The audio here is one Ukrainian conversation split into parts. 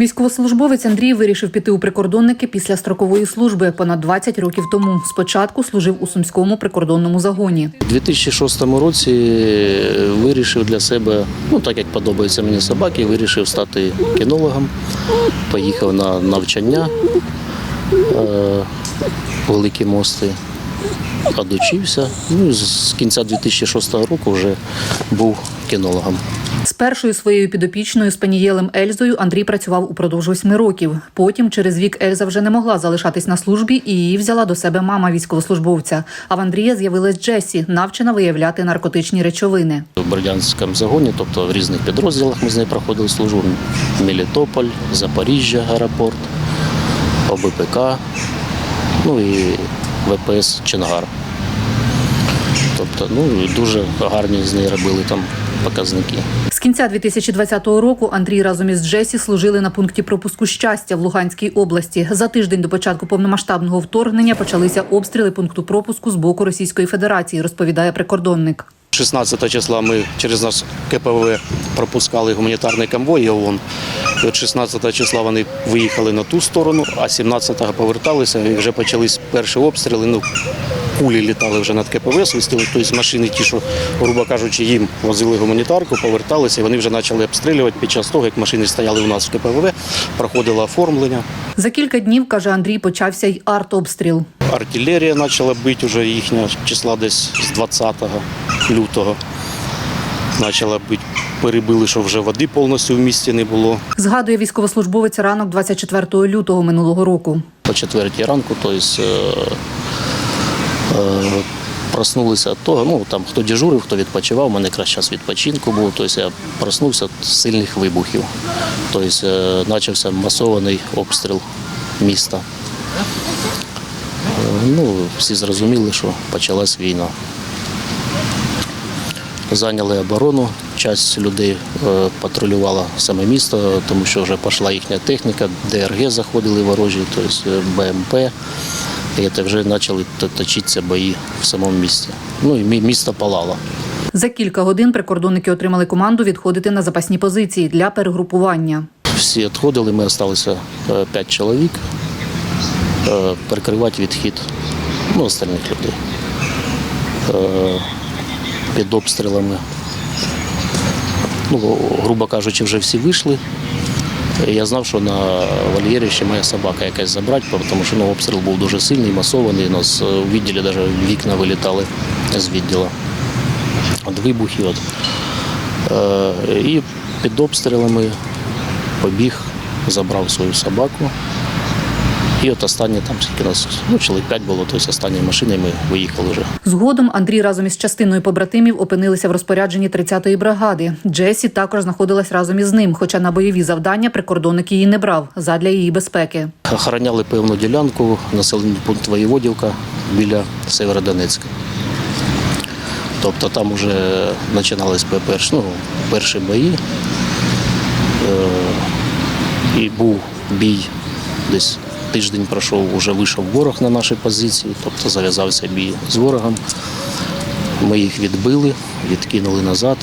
Військовослужбовець Андрій вирішив піти у прикордонники після строкової служби понад 20 років тому. Спочатку служив у сумському прикордонному загоні. У 2006 році вирішив для себе, ну так як подобаються мені собаки, вирішив стати кінологом. Поїхав на навчання е, Великі мости, одучився. Ну, з кінця 2006 року вже був кінологом. Першою своєю підопічною спанієлем Ельзою Андрій працював упродовж восьми років. Потім, через вік, Ельза вже не могла залишатись на службі, і її взяла до себе мама військовослужбовця. А в Андрія з'явилась Джесі, навчена виявляти наркотичні речовини. В Бердянському загоні, тобто в різних підрозділах ми з нею проходили службу. Мелітополь, Запоріжжя, аеропорт, ОБПК, ну і ВПС Чонгар. Тобто, ну, дуже гарні з нею робили там показники. З кінця 2020 року Андрій разом із Джесі служили на пункті пропуску щастя в Луганській області. За тиждень до початку повномасштабного вторгнення почалися обстріли пункту пропуску з боку Російської Федерації, розповідає прикордонник. 16 числа ми через наш КПВ пропускали гуманітарний конвой ООН. І от 16 числа вони виїхали на ту сторону, а 17-го поверталися і вже почались перші обстріли. Ну, кулі літали вже над КПВ, свистили, тобто машини ті, що, грубо кажучи, їм возили гуманітарку, поверталися, і вони вже почали обстрілювати під час того, як машини стояли у нас в КПВ, проходило оформлення. За кілька днів, каже Андрій, почався й артобстріл. Артилерія почала бити вже їхня числа десь з 20 лютого. Почала бити, перебили, що вже води повністю в місті не було. Згадує військовослужбовець ранок 24 лютого минулого року. По четвертій ранку, тобто проснулися від того, ну там хто дежурив, хто відпочивав, у мене якраз час відпочинку був, тобто я проснувся від сильних вибухів. Тобто е, почався масований обстріл міста. Е, Ну, всі зрозуміли, що почалась війна. Зайняли оборону, часть людей е, патрулювала саме місто, тому що вже пішла їхня техніка, ДРГ заходили ворожі, тобто е, БМП. Це вже почали точитися бої в самому місті. Ну і місто палало. За кілька годин прикордонники отримали команду відходити на запасні позиції для перегрупування. Всі відходили, ми залишилися е, п'ять чоловік, е, перекривати відхід ну, остальних людей. Е, Під обстрілами. Ну, грубо кажучи, вже всі вийшли. Я знав, що на вольєрі ще має собака якась забрати, тому що ну, обстріл був дуже сильний, масований. У нас у в відділі навіть вікна вилітали з відділу від вибухів. От. Е, І під обстрілами побіг, забрав свою собаку. І от останні там скільки нас, ну, чоловік 5 було, тобто останні машини ми виїхали вже. Згодом Андрій разом із частиною побратимів опинилися в розпорядженні 30-ї бригади. Джесі також знаходилась разом із ним, хоча на бойові завдання прикордонник її не брав задля її безпеки. Охороняли певну ділянку, населений пункт Воєводівка біля Северодонецька. Тобто там вже починались перші, ну, перші бої. Е, і був бій десь тиждень пройшов, вже вийшов ворог на наші позиції, тобто зав'язався бій з ворогом. Ми їх відбили, відкинули назад.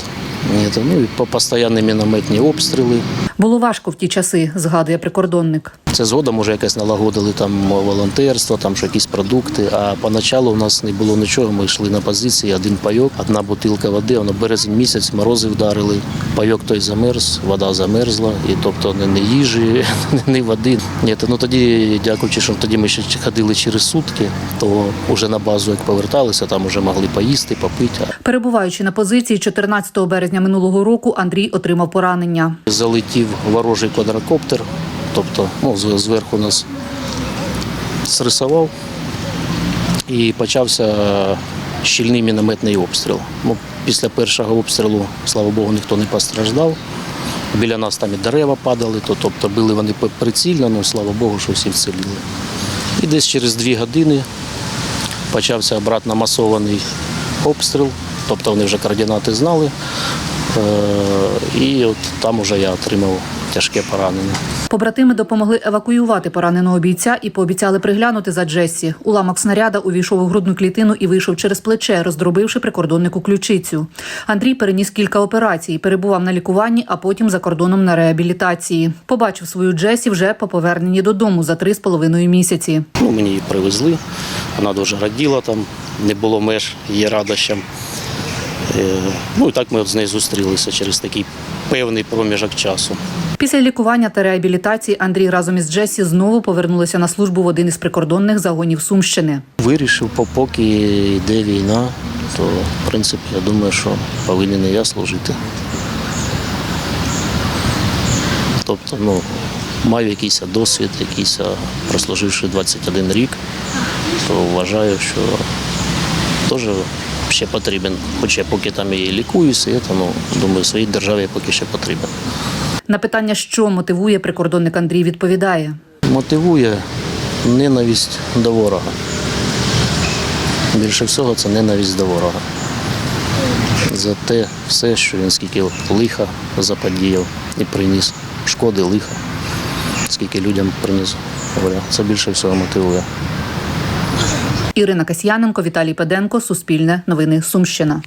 Ну і по постійні мінометні обстріли. Було важко в ті часи, згадує прикордонник. Це згодом може якось налагодили там волонтерство, там що якісь продукти. А поначалу у нас не було нічого. Ми йшли на позиції, один пайок, одна бутилка води. Воно березень місяць, морози вдарили. Пайок той замерз, вода замерзла, і тобто не, не їжі, не води. Ні, то, ну тоді, дякуючи, що тоді ми ще ходили через сутки, то вже на базу як поверталися, там вже могли поїсти, попити. Перебуваючи на позиції 14 березня минулого року, Андрій отримав поранення. Залетів ворожий квадрокоптер, тобто ну, зверху нас срисував і почався щільний мінометний обстріл. Ну, після першого обстрілу, слава Богу, ніхто не постраждав. Біля нас там і дерева падали, то, тобто били вони прицільно, ну слава Богу, що всі вціліли. І десь через дві години почався обратно масований обстріл, тобто вони вже координати знали. Е, І от там вже я отримав тяжке поранення. Побратими допомогли евакуювати пораненого бійця і пообіцяли приглянути за Джессі. Уламок снаряда увійшов у грудну клітину і вийшов через плече, роздробивши прикордоннику ключицю. Андрій переніс кілька операцій, перебував на лікуванні, а потім за кордоном на реабілітації. Побачив свою Джесі вже по поверненні додому за три з половиною місяці. Ну, мені її привезли, вона дуже раділа там, не було меж її радощам. Е, Ну і так ми от з нею зустрілися через такий певний проміжок часу. Після лікування та реабілітації Андрій разом із Джесі знову повернулися на службу в один із прикордонних загонів Сумщини. Вирішив, по- поки йде війна, то в принципі я думаю, що повинен і я служити. Тобто, ну, маю якийсь досвід, якийсь, прослуживши 21 рік, то вважаю, що теж ще потрібен. Хоча поки там і лікуюся, я, ну, думаю, своїй державі я поки ще потрібен. На питання, що мотивує прикордонник Андрій, відповідає. Мотивує ненависть до ворога. Більше всього це ненависть до ворога. За те все, що він скільки лиха заподіяв і приніс, шкоди лиха, скільки людям приніс. Це більше всього мотивує. Ірина Касьяненко, Віталій Педенко, Суспільне, Новини Сумщина.